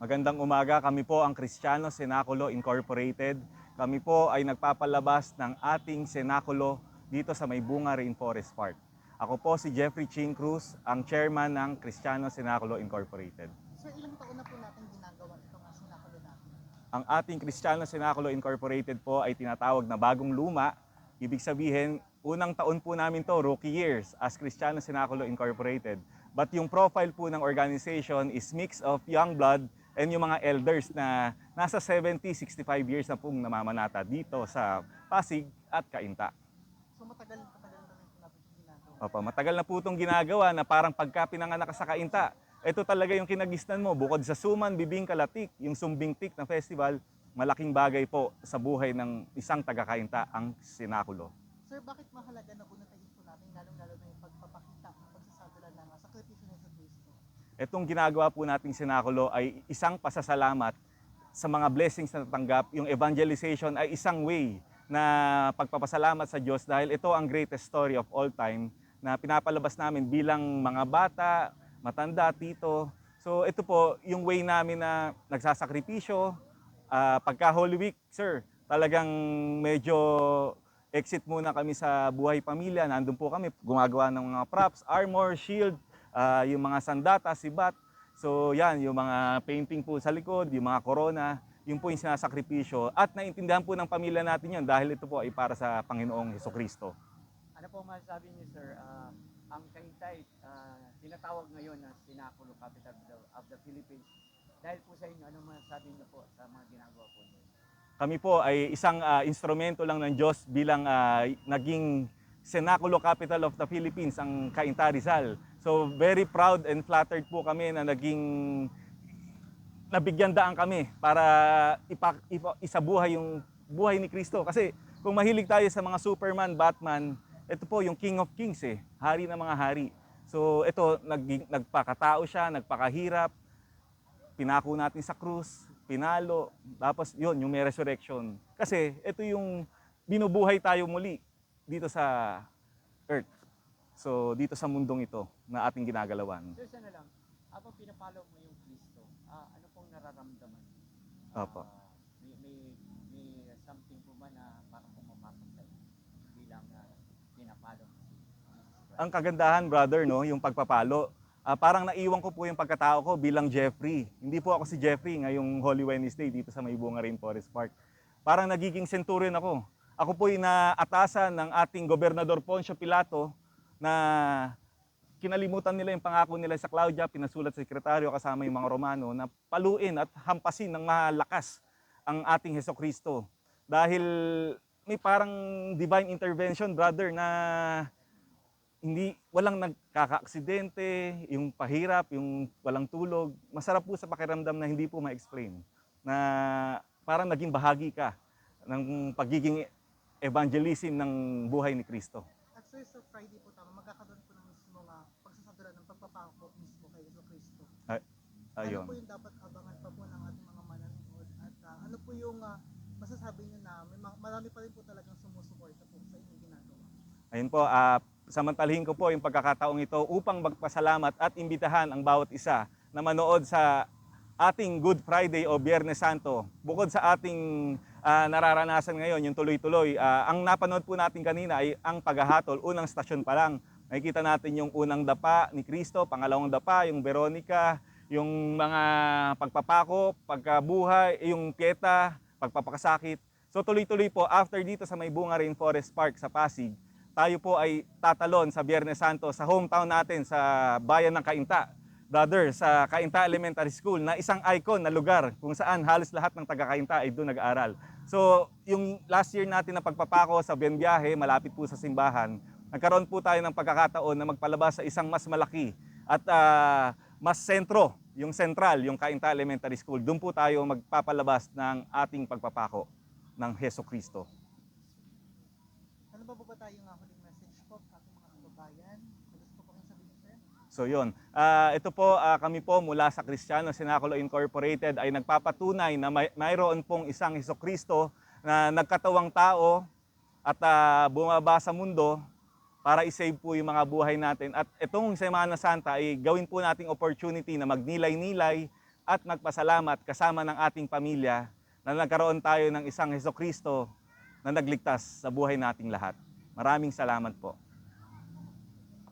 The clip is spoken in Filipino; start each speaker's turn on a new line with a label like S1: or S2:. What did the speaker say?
S1: Magandang umaga. Kami po ang Kristiyano Senaculo Incorporated. Kami po ay nagpapalabas ng ating Senaculo dito sa May Bunga Rainforest Park. Ako po si Jeffrey Chin Cruz, ang chairman ng Kristiyano Senaculo Incorporated.
S2: Sir, ilang taon na po natin ginagawa itong sinakulo natin?
S1: Ang ating Kristiyano Senaculo Incorporated po ay tinatawag na bagong luma. Ibig sabihin, unang taon po namin to, rookie years, as Kristiyano Senaculo Incorporated. But yung profile po ng organization is mix of young blood and yung mga elders na nasa 70, 65 years na pong namamanata dito sa Pasig at Kainta.
S2: So matagal, matagal na ginagawa.
S1: Opo, matagal na po itong ginagawa na parang pagka pinanganak ka sa Kainta, ito talaga yung kinagisnan mo. Bukod sa Suman, Bibing, Kalatik, yung Sumbing Tik na festival, malaking bagay po sa buhay ng isang taga-Kainta, ang Sinakulo.
S2: Sir, bakit mahalaga na unatayin po natin, lalong-lalo na yung
S1: Itong ginagawa po nating Sinakulo ay isang pasasalamat sa mga blessings na natanggap. Yung evangelization ay isang way na pagpapasalamat sa Diyos dahil ito ang greatest story of all time na pinapalabas namin bilang mga bata, matanda, tito. So ito po yung way namin na nagsasakripisyo. Ah, pagka Holy Week, sir, talagang medyo exit muna kami sa buhay pamilya. Nandun po kami, gumagawa ng mga props, armor, shield, ah, yung mga sandata, sibat. So yan, yung mga painting po sa likod, yung mga corona, yun po yung sinasakripisyo. At naintindihan po ng pamilya natin yun dahil ito po ay para sa Panginoong Heso Kristo.
S3: Ano po masasabi niyo, sir? Ah, ang Kaintay, ah, tinatawag ngayon na Sinakulo Capital of the, of the Philippines. Dahil po sa inyo, ano masasabi niyo po sa mga ginagawa po niyo?
S1: Kami po ay isang ah, instrumento lang ng Diyos bilang ah, naging Senaculo Capital of the Philippines, ang Cainta Rizal. So very proud and flattered po kami na naging nabigyan daan kami para ipa, ipa, isabuhay yung buhay ni Kristo. Kasi kung mahilig tayo sa mga Superman, Batman, ito po yung King of Kings eh, hari ng mga hari. So ito, nag, nagpakatao siya, nagpakahirap, pinako natin sa krus, pinalo, tapos yun, yung may resurrection. Kasi ito yung binubuhay tayo muli dito sa earth. So dito sa mundong ito na ating ginagalawan.
S3: Sir, sana lang, habang pinapalo mo yung Kristo, ah, ano pong nararamdaman? Ah,
S1: Opo.
S3: may, may, may something po ba na parang pumapasok sa inyo bilang uh, pinapalo mo si Jesus Christ?
S1: Ang kagandahan, brother, no, yung pagpapalo. Ah, parang naiwan ko po yung pagkatao ko bilang Jeffrey. Hindi po ako si Jeffrey ngayong Holy Wednesday dito sa Maybunga Rainforest Park. Parang nagiging centurion ako. Ako po yung naatasan ng ating gobernador Poncio Pilato na kinalimutan nila yung pangako nila sa Claudia, pinasulat sa sekretaryo kasama yung mga Romano na paluin at hampasin ng malakas ang ating Heso Kristo. Dahil may parang divine intervention, brother, na hindi walang nagkakaaksidente, yung pahirap, yung walang tulog. Masarap po sa pakiramdam na hindi po ma-explain. Na parang naging bahagi ka ng pagiging evangelism ng buhay ni Kristo.
S2: Sir, sa Friday po tama, magkakaroon po ng mismo nga pagsasadula ng pagpapako mismo kay Yesu Cristo. Ano
S1: Ayun.
S2: po yung dapat abangan pa po ng ating mga manonood? At ah, ano po yung ah, masasabi niyo na may marami pa rin po talagang sumusuporta po sa inyong ginagawa?
S1: Ayun po, ah, samantalahin ko po yung pagkakataong ito upang magpasalamat at imbitahan ang bawat isa na manood sa ating Good Friday o Biyernes Santo. Bukod sa ating ah, nararanasan ngayon, yung tuloy-tuloy, ah, ang napanood po natin kanina ay ang paghahatol. Unang stasyon pa lang, nakikita natin yung unang dapa ni Kristo, pangalawang dapa, yung Veronica, yung mga pagpapako, pagkabuhay, yung pieta, pagpapakasakit. So tuloy-tuloy po, after dito sa May Bunga Rainforest Park sa Pasig, tayo po ay tatalon sa Biyernes Santo sa hometown natin sa bayan ng Kainta. Brother, sa Kainta Elementary School na isang icon na lugar kung saan halos lahat ng taga-Kainta ay doon nag-aaral. So, yung last year natin na pagpapako sa Bienbiyahe, malapit po sa simbahan, nagkaroon po tayo ng pagkakataon na magpalabas sa isang mas malaki at ah, mas sentro, yung central, yung Kainta Elementary School. Doon po tayo magpapalabas ng ating pagpapako ng Heso Kristo.
S2: Ano ba ba tayo nga huling message po sa ating mga kababayan? May Gusto po kayong sabihin, sir?
S1: So yun, Ah, ito po ah, kami po mula sa Kristiyano Sinaculo Incorporated ay nagpapatunay na may, mayroon pong isang Heso Kristo na nagkatawang tao at ah, bumaba sa mundo para isave po yung mga buhay natin. At itong Semana Santa ay gawin po nating opportunity na magnilay-nilay at magpasalamat kasama ng ating pamilya na nagkaroon tayo ng isang Heso Kristo na nagligtas sa buhay nating lahat. Maraming salamat po.